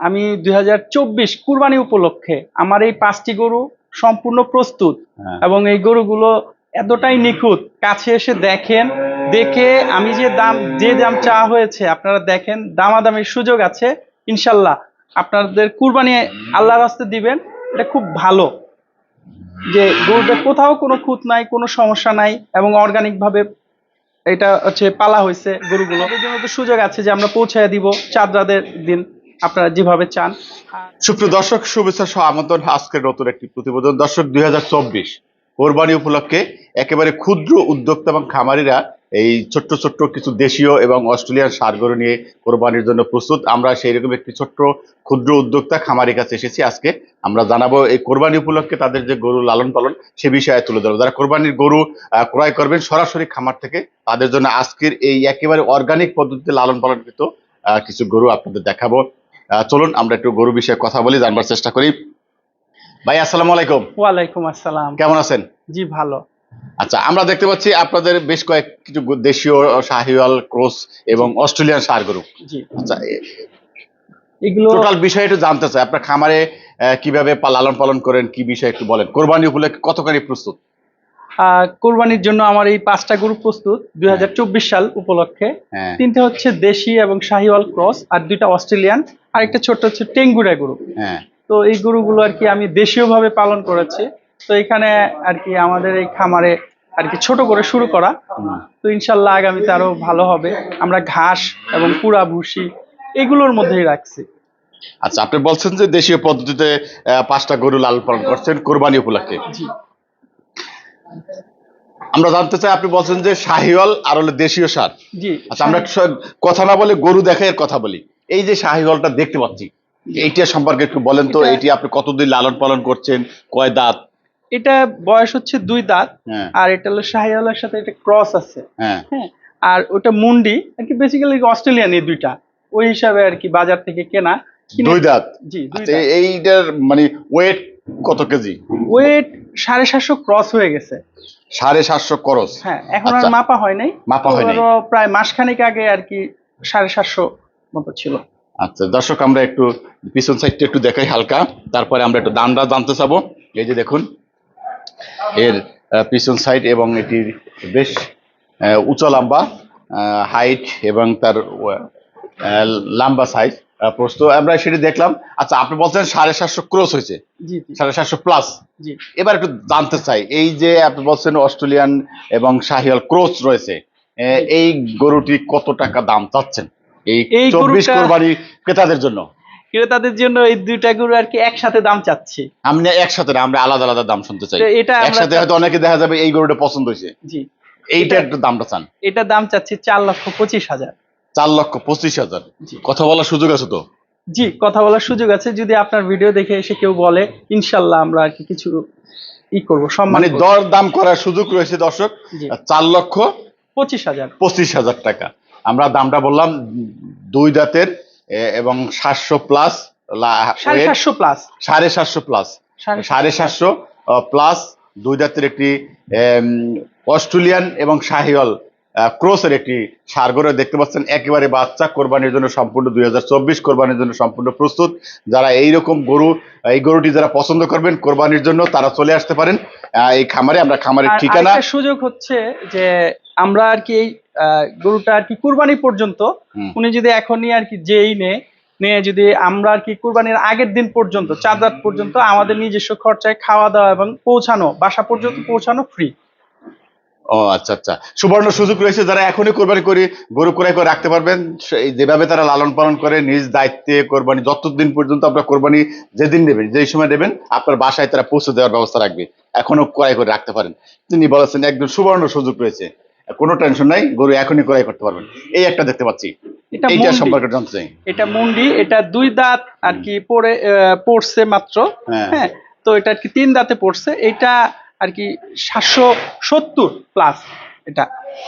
আমি দুই হাজার চব্বিশ কুরবানি উপলক্ষে আমার এই পাঁচটি গরু সম্পূর্ণ প্রস্তুত হ্যাঁ। এবং এই গরুগুলো এতটাই নিখুঁত। কাছে এসে দেখেন দেখে আমি যে দাম যে দাম চাওয়া হয়েছে আপনারা দেখেন দামাদামির সুযোগ আছে। ইনশাল্লাহ আপনাদের কুরবানি আল্লাহর রাস্তে দিবেন। এটা খুব ভালো যে গরুটা কোথাও কোনো খুঁত নাই কোনো সমস্যা নাই এবং অর্গানিক ভাবে এটা হচ্ছে পালা হয়েছে গরুগুলো। জন্য তো সুযোগ আছে যে আমরা পৌঁছায় দিব চাঁদরাদের দিন। আপনারা যেভাবে চান। সুপ্রিয় দর্শক শুভেচ্ছা সহ আমন্ত্রণ আজকের নতুন একটি প্রতিবেদন। দর্শক দুই হাজার চব্বিশ কোরবানি উপলক্ষে একেবারে ক্ষুদ্র উদ্যোক্তা এবং খামারিরা এই ছোট্ট ছোট্ট কিছু দেশীয় এবং অস্ট্রেলিয়ান সার গরু নিয়ে কোরবানির জন্য প্রস্তুত। আমরা সেই রকম একটি ছোট্ট ক্ষুদ্র উদ্যোক্তা খামারির কাছে এসেছি। আজকে আমরা জানাব এই কোরবানি উপলক্ষে তাদের যে গরু লালন পালন সে বিষয়ে তুলে ধরবো। যারা কোরবানির গরু ক্রয় করবেন সরাসরি খামার থেকে তাদের জন্য আজকের এই একেবারে অর্গানিক পদ্ধতিতে লালন পালনকৃত আহ, কিছু গরু আপনাদের দেখাবো। চলুন আমরা একটু গরু বিষয়ে কথা বলি জানবার চেষ্টা করি। ভাই আসসালামু আলাইকুম। ওয়ালাইকুম আসসালাম। কেমন আছেন? জি ভালো। আচ্ছা আমরা দেখতে পাচ্ছি আপনাদের বেশ কয়েক কিছু দেশীয় শাহিওয়াল ক্রস এবং অস্ট্রেলিয়ান সার গরু। জি। আচ্ছা এগুলো টোটাল বিষয় একটু জানতে চাই আপনার খামারে কীভাবে লালন পালন করেন কি বিষয় একটু বলেন? কোরবানি উপলক্ষে কতখানি প্রস্তুত? কোরবানির জন্য আমার এই পাঁচটা গরু প্রস্তুত দুই হাজার চব্বিশ সাল উপলক্ষে। হ্যাঁ। তিনটে হচ্ছে দেশি এবং শাহিওয়াল ক্রস আর দুইটা অস্ট্রেলিয়ান আর একটা ছোট্ট হচ্ছে টেঙ্গুরা গরু। হ্যাঁ। তো এই গরুগুলো আর কি আমি দেশীয় ভাবে পালন করেছি। তো এখানে আর কি আমাদের এই খামারে আর কি ছোট করে শুরু করা। তো ইনশাল্লাহ আগামীতে আরও ভালো হবে। আমরা ঘাস এবং কুড়া ভুসি এগুলোর মধ্যেই রাখছি। আচ্ছা আপনি বলছেন যে দেশীয় পদ্ধতিতে পাঁচটা গরু লাল পালন করছেন কোরবানি উপলক্ষে। জি। আমরা জানতে চাই আপনি বলছেন যে শাহিওয়াল আর হলো দেশীয় সার। জি। আচ্ছা আমরা স- কথা না বলে গরু দেখার কথা বলি। এই যে শাহিওয়ালটা দেখতে পাচ্ছি এইটা সম্পর্কে একটু বলেন তো এটি আপনি কতদিন লালন পালন করছেন কয় দাঁত? এটা বয়স হচ্ছে দুই দাঁত হ্যাঁ। আর এটা হলো শাহিওয়ালের সাথে একটা ক্রস আছে। হ্যাঁ। হ্যাঁ আর ওটা মুন্ডি আর কি বেসিক্যালি অস্ট্রেলিয়ান এই দুইটা। ওই হিসাবে আর কি বাজার থেকে কেনা। দুই দাঁত? জি আচ্ছা এইটার মানে ওয়েট কত কেজি? ওয়েট সাড়ে সাতশো ক্রস হয়ে গেছে। সাড়ে সাতশো ক্রস? হ্যাঁ এখন আর আচ্ছা। মাপা হয় নাই। মাপা হয় নাই। প্রায় মাসখানেক আগে আর কি সাড়ে সাতশো মতো ছিল। আচ্ছা দর্শক আমরা একটু পিছন সাইডটা একটু দেখাই হালকা। তারপরে আমরা একটু দামটা জানতে চাবো। এই যে দেখুন এর পিছন সাইড এবং এটির বেশ উঁচা লম্বা হাইট এবং তার লম্বা সাইজ প্রস্তুত আমরা সেটি দেখলাম। আচ্ছা আপনি বলছেন সাড়ে সাতশো ক্রস হয়েছে। সাড়ে সাতশো প্লাস। এবার একটু জানতে চাই এই যে আপনি বলছেন অস্ট্রেলিয়ান এবং শাহিয়াল ক্রস রয়েছে এই গরুটি কত টাকা দাম চাচ্ছেন? এই চব্বিশ কোরবানি ক্রেতাদের জন্য। ক্রেতাদের জন্য এই দুইটা গরু আর কি একসাথে দাম চাচ্ছি। আমরা একসাথে না, আমরা আলাদা আলাদা দাম শুনতে চাই। এটা একসাথে হয়তো অনেকে দেখা যাবে এই গরুটা পছন্দ হয়েছে। জি। এইটা একটু দামটা চান। এটা দাম চাচ্ছি চার লক্ষ পঁচিশ হাজার। চার লক্ষ পঁচিশ হাজার। কথা বলার সুযোগ আছে তো? জি কথা বলার সুযোগ আছে। যদি আপনার ভিডিও দেখে এসে কেউ বলে ইনশাল্লাহ আমরা আর কি কিছু ই করব সম্মান মানে দর দাম করার সুযোগ রয়েছে দর্শক। চার লক্ষ পঁচিশ হাজার। পঁচিশ হাজার টাকা। আমরা দামটা বললাম দুই দাঁতের এবং সাতশো প্লাস সাড়ে সাতশো প্লাস সাড়ে সাতশো প্লাস সাড়ে সাতশো প্লাস দুই দাঁতের একটি অস্ট্রেলিয়ান এবং শাহিওয়াল ক্রোসের একটি সারগরে দেখতে পাচ্ছেন। একেবারে বাচ্চা কোরবানির জন্য সম্পূর্ণ দুই হাজার চব্বিশ কোরবানির জন্য সম্পূর্ণ প্রস্তুত। যারা এই রকম গরু এই গরুটি যারা পছন্দ করবেন কোরবানির জন্য তারা চলে আসতে পারেন। এই খামারে আমরা খামারের আর ঠিকানা সুযোগ হচ্ছে যে আমরা আর কি এই গরুটা আর কি কুরবানি পর্যন্ত উনি যদি এখনই আর কি যেই নে নিয়ে যদি আমরা আর কি কুরবানির আগের দিন পর্যন্ত চার রাত পর্যন্ত আমাদের নিজস্ব খরচায় খাওয়া দাওয়া এবং পৌঁছানো বাসা পর্যন্ত পৌঁছানো ফ্রি ও আচ্ছা আচ্ছা। সুবর্ণ সুযোগ রয়েছে যারা এখনই কোরবানি করে গরু ক্রয় করে রাখতে পারবেন। যেভাবে তারা লালন পালন করে নিজ দায়িত্বে কোরবানি যতদিন পর্যন্ত আপনার কোরবানি যেদিন নেবেন যেই সময় নেবেন আপনার বাসায় তারা পৌঁছে দেওয়ার ব্যবস্থা রাখবে। এখনও ক্রয় করে রাখতে পারেন। তিনি বলেছেন একদম সুবর্ণ সুযোগ রয়েছে। কোনো টেনশন নাই গরু এখনই ক্রয় করতে পারবেন। এই একটা দেখতে পাচ্ছি। এটা। সম্পর্কে জানতে চাই। এটা মুন্ডি এটা দুই দাঁত আর কি পড়ে পড়ছে মাত্র। হ্যাঁ। হ্যাঁ তো এটা আর কি তিন দাঁতে পড়ছে। এটা আর কি সাতশো সত্তর প্লাস এটা।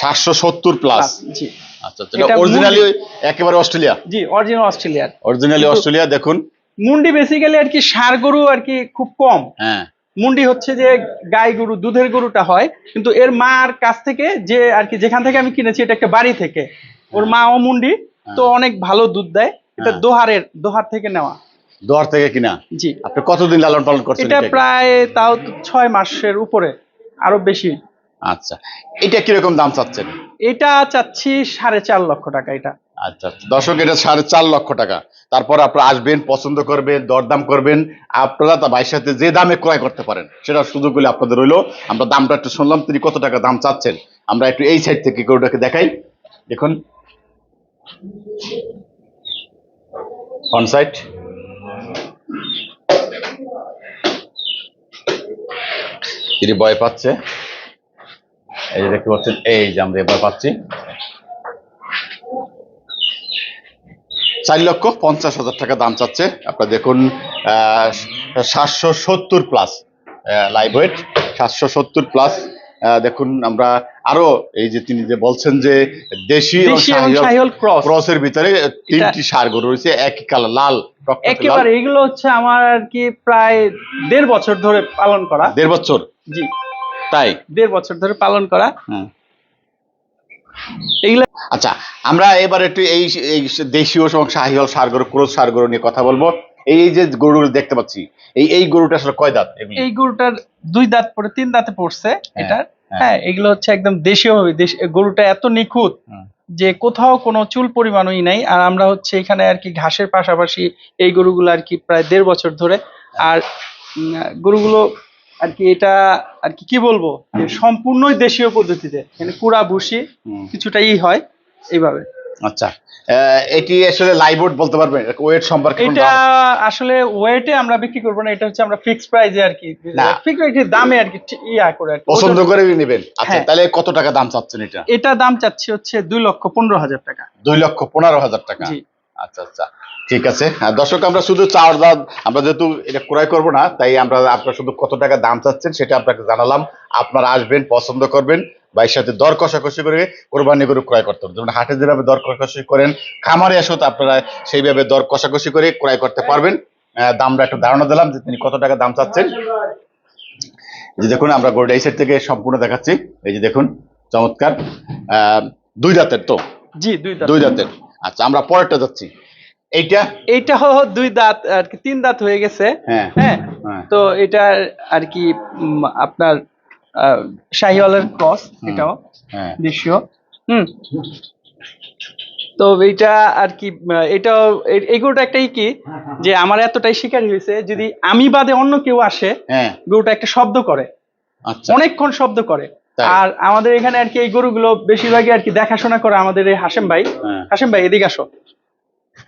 সাতশো সত্তর প্লাস জি। আচ্ছা অরিজিনালি একেবারে অস্ট্রেলিয়া? জি অরিজিনাল অস্ট্রেলিয়ার। অরিজিনালি অস্ট্রেলিয়া দেখুন। মুন্ডি বেসিক্যালি আর কি ষাঁড় গরু আর কি খুব কম। হ্যাঁ। মুন্ডি হচ্ছে যে গাই গরু দুধের গরুটা হয় কিন্তু এর মার কাছ থেকে যে আর কি যেখান থেকে আমি কিনেছি এটা একটা বাড়ি থেকে। ওর মা ও মুন্ডি তো অনেক ভালো দুধ দেয়। এটা হ্যাঁ। দোহারের দোহার থেকে নেওয়া। দোয়ার থেকে কিনা? জি। আপনি কতদিন লালন পালন করছেন এটা প্রায় তাও ছয় মাসের উপরে আরও বেশি। আচ্ছা এটা কীরকম দাম চাচ্ছেন? এটা চাচ্ছি সাড়ে চার লক্ষ টাকা এটা। আচ্ছা আচ্ছা। দর্শক এটা সাড়ে চার লক্ষ টাকা। তারপর আপনারা আসবেন পছন্দ করবেন দরদাম করবেন। আপনারা তা ভাইয়ের সাথে যে দামে ক্রয় করতে পারেন সেটা সুযোগগুলি আপনাদের রইল। আমরা দামটা একটু শুনলাম তিনি কত টাকা দাম চাচ্ছেন? আমরা একটু এই সাইড থেকে গরুটাকে দেখাই। দেখুন। ফ্রন্ট সাইড তিনি ভয় পাচ্ছে, এই যে দেখতে পাচ্ছেন, এই যে আমরা এবার পাচ্ছি। চার লক্ষ পঞ্চাশ হাজার টাকা দাম চাচ্ছে। আপনার দেখুন সাতশো সত্তর প্লাস লাইভ ওয়েট সাতশো সত্তর প্লাস দেখুন আমরা আরও এই যে তিনি যে বলছেন যে দেশি ক্রসের ভিতরে তিনটি সার গরু রয়েছে একই কালার লাল একেবারে এগুলো হচ্ছে আমার আর কি প্রায় দেড় বছর ধরে পালন করা। দেড় বছর? জি। তাই? দেড় বছর ধরে পালন করা। আচ্ছা আমরা এবার একটু এই দেশীয় এবং শাহিওয়াল সার গরু ক্রোজ সার গরু নিয়ে কথা বলব। এই যে গরুগুলো দেখতে পাচ্ছি এই এই গরুটা আসলে কয় দাঁত এই গরুটার দুই দাঁত পরে তিন দাঁতে পড়ছে এটা হ্যাঁ। হ্যাঁ এগুলো হচ্ছে একদম দেশীয় ভাবে গরুটা এত নিখুঁত যে কোথাও কোনো চুল পরিমাণই নাই। আর আমরা হচ্ছে এখানে আর কি ঘাসের পাশাপাশি এই গরুগুলো আর কি প্রায় দেড় বছর ধরে। আর গরুগুলো আর কি এটা আর কি কি বলব? সম্পূর্ণই দেশীয় পদ্ধতিতে। মানে কুড়া ভুসি। কিছুটাই হয় এইভাবে। আচ্ছা। এটি আসলে লাইভ বলতে পারবেন ওয়েট সম্পর্কে এটা আসলে ওয়েটে আমরা বিক্রি করব না এটা হচ্ছে আমরা ফিক্সড প্রাইজে আর কি। ফিক্সড দামে আর কি ইয়া করে আর পছন্দ করে নেবেন। আচ্ছা হ্যাঁ। তাহলে কত টাকা দাম চাচ্ছেন এটা? এটা দাম চাচ্ছি হচ্ছে দুই লক্ষ পনেরো হাজার টাকা। দুই লক্ষ পনেরো হাজার টাকা। আচ্ছা আচ্ছা। ঠিক আছে। দর্শক আমরা শুধু চার দাম আমরা যেহেতু এটা ক্রয় করব না তাই আমরা আপনার শুধু কত টাকা দাম চাচ্ছেন সেটা আপনাকে জানালাম। আপনারা আসবেন পছন্দ করবেন ভাইয়ের সাথে দর কষাকষি করে কোরবানি গরু ক্রয় করতে হবে। যেমন হাটে যেভাবে দর কষাকষি করেন খামারে এসেও তো আপনারা সেইভাবে দর কষাকষি করে ক্রয় করতে পারবেন। আহ, দামটা একটু ধারণা দিলাম যে তিনি কত টাকা দাম চাচ্ছেন। যে দেখুন আমরা গরুটা এই সাইড থেকে সম্পূর্ণ দেখাচ্ছি। এই যে দেখুন চমৎকার। আহ, দুই দাঁতের তো? জি দুই দাঁতের। আচ্ছা আমরা পরেরটা যাচ্ছি। এইটা? এইটা হলো দুই দাঁত আর কি তিন দাঁত হয়ে গেছে। হ্যাঁ। হ্যাঁ। হ্যাঁ। তো এটা আর কি আপনার শাহিওয়ালের ক্রস। এটাও হ্যাঁ। দেশীয়। হুম। তো এইটা আর কি এটাও এই গরুটা একটাই কি যে আমার এতটাই শিকারি হয়েছে যদি আমি বাদে অন্য কেউ আসে হ্যাঁ। গরুটা একটা শব্দ করে। আচ্ছা। অনেকক্ষণ শব্দ করে? আর আমাদের এখানে আর কি এই গরুগুলো বেশিরভাগই আর কি দেখাশোনা করে আমাদের এই হাসেম ভাই। হ্যাঁ। হাসেম ভাই এদিকে আসো।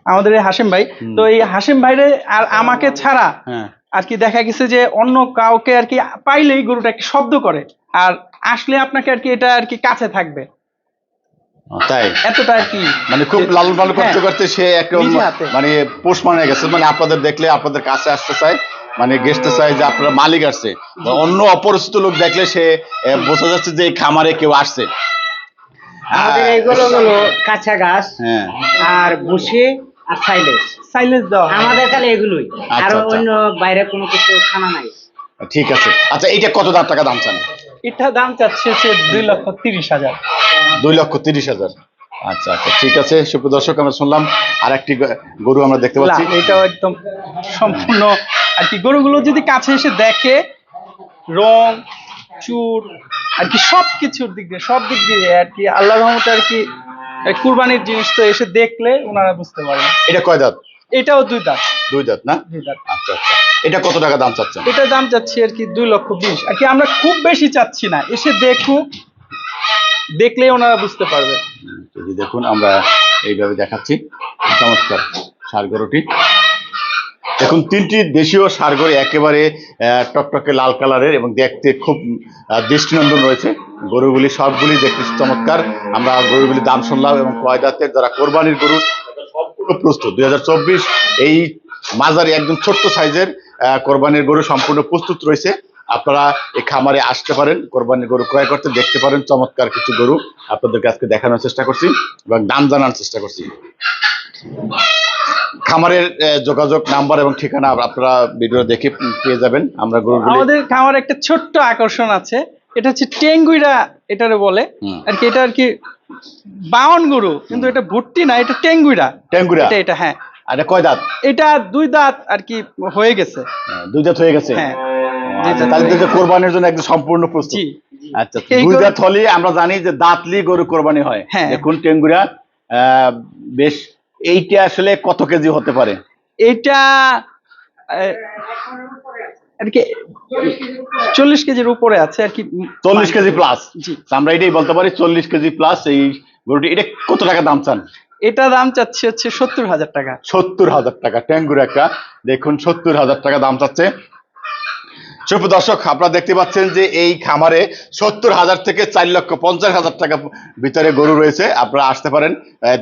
আমাদের এই হাসেম ভাই। তো এই হাসেম ভাইরে আর আমাকে ছাড়া হ্যাঁ। আর কি দেখা গেছে যে অন্য কাউকে আর কি পাইলেই গরুটা একটি শব্দ করে। আর আসলে আপনাকে আর কি এটা আর কি কাছে থাকবে। তাই? এতটা আর কি মানে খুব লালন পালন করতে হ্যাঁ। করতে সে একদম মানে পোষ মানে গেছে। মানে আপনাদের দেখলে আপনাদের কাছে আসতে চায়। মানে গেস্টে চায় যে আপনার মালিক আসছে। অন্য অপরিচিত লোক দেখলে সে বোঝা যাচ্ছে যে এই খামারে কেউ আসছে। আমাদের এইগুলো হলো কাঁচা ঘাস হ্যাঁ। আর ভুসি আর সাইলেজ সাইলেন্স দেওয়া হয়। আমাদের এগুলোই। আর আচ্ছা, আচ্ছা। অন্য বাইরে কোনো কিছু খানা নাই। ঠিক আছে। আচ্ছা এইটা কত দাম টাকা দাম চান? এটা দাম চাচ্ছে দুই লক্ষ তিরিশ হাজার। দুই লক্ষ তিরিশ হাজার। আচ্ছা আচ্ছা ঠিক আছে সুপ্রিয় দর্শক আমরা শুনলাম আর একটি গরু আমরা দেখতে পাচ্ছি। এটাও একদম সম্পূর্ণ আর কি গরুগুলো যদি কাছে এসে দেখে রং চুর আর কি সব কিছুর দিক দিয়ে সব দিক দিয়ে আর কি আল্লাহ রহমতে আর কি কুরবানির জিনিস তো এসে দেখলে ওনারা বুঝতে পারবেন। এটা কয় দাঁত? এটাও দুই দাঁত। দুই দাঁত না? দুই দাঁত। আচ্ছা আচ্ছা এটা কত টাকা দাম চাচ্ছেন? এটা দাম চাচ্ছি আর কি দুই লক্ষ বিশ। আর কি আমরা খুব বেশি চাচ্ছি না এসে দেখুক দেখলেই ওনারা বুঝতে পারবে। এই যে দেখুন, আমরা এইভাবে দেখাচ্ছি। চমৎকার সার গরুটি। দেখুন, তিনটি দেশীয় সার গরু একেবারে টকটকে লাল কালারের এবং দেখতে খুব দৃষ্টিনন্দন রয়েছে। গরুগুলি সবগুলি দেখতে চমৎকার। আমরা গরুগুলির দাম শুনলাম এবং কয় দাঁতের যারা কোরবানির গরু, সম্পূর্ণ প্রস্তুত। দুই হাজার চব্বিশ এই মাঝারি একদম ছোট্ট সাইজের কোরবানির গরু সম্পূর্ণ প্রস্তুত রয়েছে। আপনারা এই খামারে আসতে পারেন কোরবানির গরু ক্রয় করতে দেখতে পারেন চমৎকার কিছু গরু আপনাদেরকে আজকে দেখানোর চেষ্টা করছি এবং দাম জানার চেষ্টা করছি। খামারের যোগাযোগ নাম্বার এবং ঠিকানা আপনারা ভিডিও দেখে পেয়ে যাবেন আমরা গরুগুলি আমাদের খামার একটা ছোট্ট আকর্ষণ আছে এটা হচ্ছে টেঙ্গুইরা এটারে বলে আর কি এটা আর কি বাউন গরু কিন্তু এটা ভুট্টি না এটা টেঙ্গুইরা। ট্যাঙ্গুরা এটা এটা হ্যাঁ। আর কয় দাঁত? এটা দুই দাঁত আর কি হয়ে গেছে। হ্যাঁ, দুই দাঁত হয়ে গেছে। হ্যাঁ। তাহলে তো কোরবানির জন্য একদম সম্পূর্ণ প্রস্তুত। আচ্ছা দুই দাঁত হলে আমরা জানি যে দাঁতলি গরু কোরবানি হয়। হ্যাঁ। দেখুন টেঙ্গুরা বেশ এইটা আসলে কত কেজি হতে পারে? এটা আর কি চল্লিশ কেজির উপরে আছে আর কি। চল্লিশ কেজি প্লাস আমরা এটাই বলতে পারি চল্লিশ কেজি প্লাস এই গরুটি। এটা কত টাকা দাম চান? এটা দাম চাচ্ছে হচ্ছে সত্তর হাজার টাকা। সত্তর হাজার টাকা ট্যাঙ্গুর একটা। দেখুন সত্তর হাজার টাকা দাম চাচ্ছে। সুপ্র দর্শক, আপনারা দেখতে পাচ্ছেন যে এই খামারে সত্তর হাজার থেকে চার লক্ষ পঞ্চাশ হাজার টাকা ভিতরে গরু রয়েছে। আপনারা আসতে পারেন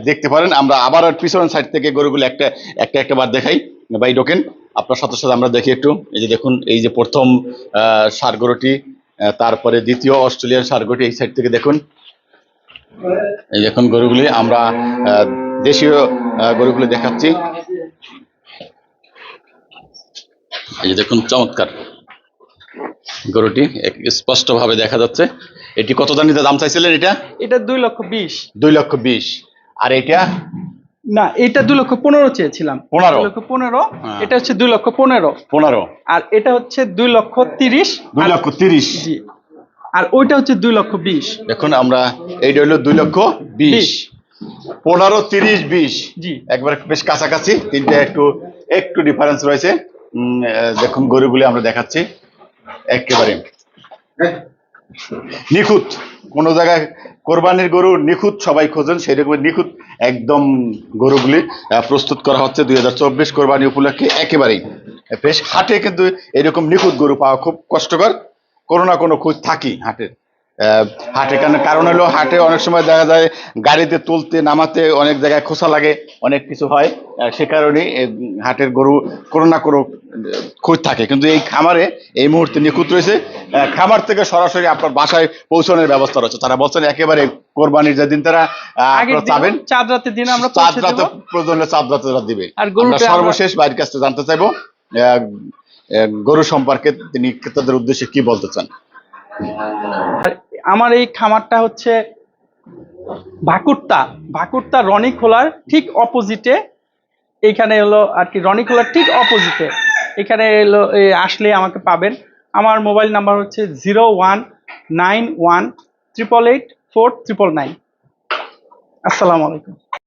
দেখতে পারেন। আমরা আবার পিছনের সাইড থেকে গরুগুলো একটা একটা একটা বার দেখাই। ভাই, ঢোকেন। আপনার সাথে সাথে আমরা দেখি একটু। এই যে দেখুন, এই যে প্রথম ষাঁড় গরুটি তারপরে দ্বিতীয় অস্ট্রেলিয়ান ষাঁড় গরুটি এই সাইড থেকে দেখুন। এই দেখুন গরুগুলি, আমরা দেশীয় গরুগুলি দেখাচ্ছি। এই যে দেখুন, চমৎকার। গরুটি স্পষ্ট ভাবে দেখা যাচ্ছে। এটি কত দানিতে দাম চাইছিলেন এটা? এটা দুই লক্ষ বিশ। দুই লক্ষ বিশ। আর এটা? না এটা দুই লক্ষ পনেরো চেয়েছিলাম। পনেরো? লক্ষ পনেরো হ্যাঁ। এটা হচ্ছে দুই লক্ষ পনেরো। পনেরো? আর এটা হচ্ছে দুই লক্ষ তিরিশ। দুই লক্ষ তিরিশ। জি। আর ওইটা হচ্ছে দুই লক্ষ বিশ। দেখুন আমরা এইটা হলো দুই লক্ষ বিশ। পনেরো তিরিশ বিশ। জি। একবার বেশ কাছাকাছি। তিনটে একটু একটু ডিফারেন্স রয়েছে। দেখুন গরুগুলি আমরা দেখাচ্ছি। একেবারে। নিখুঁত। কোনো জায়গায় কোরবানির গরু নিখুঁত সবাই খোঁজেন সেরকম নিখুঁত একদম গরুগুলি আহ, প্রস্তুত করা হচ্ছে দুই হাজার চব্বিশ কোরবানি উপলক্ষে একেবারেই। বেশ হাটে কিন্তু এরকম নিখুঁত গরু পাওয়া খুব কষ্টকর। কোনো না কোনো খোঁজ থাকি হাটের। হাটে কেন কারণ হলো হাটে অনেক সময় দেখা যায় গাড়িতে তুলতে নামাতে অনেক জায়গায় খোসা লাগে অনেক কিছু হয়। সে কারণে হাটের গরু কোনো না কোনো খোঁজ থাকে। কিন্তু এই খামারে এই মুহূর্তে নিখুঁত রয়েছে। খামার থেকে সরাসরি আপনার বাসায় পৌঁছানোর ব্যবস্থা রয়েছে। তারা বলছেন একেবারে কোরবানির যেদিন তারা চাবেন দিন চাঁদ রাতের দিন আমরা চাঁদ রাতে প্রয়োজন চাঁদ রাতে তারা দিবে। আমরা সর্বশেষ বাইরের কাছ থেকে জানতে চাইব গরু সম্পর্কে তিনি ক্রেতাদের উদ্দেশ্যে কি বলতে চান? আমার এই খামারটা হচ্ছে ভাকুরতা ভাকুরতা রনি খোলার ঠিক অপোজিটে এখানে হলো আর কি রনি খোলার ঠিক অপোজিটে এখানে এলো আসলে আমাকে পাবেন। আমার মোবাইল নাম্বার হচ্ছে zero one nine one triple eight four triple nine. আসসালামু আলাইকুম।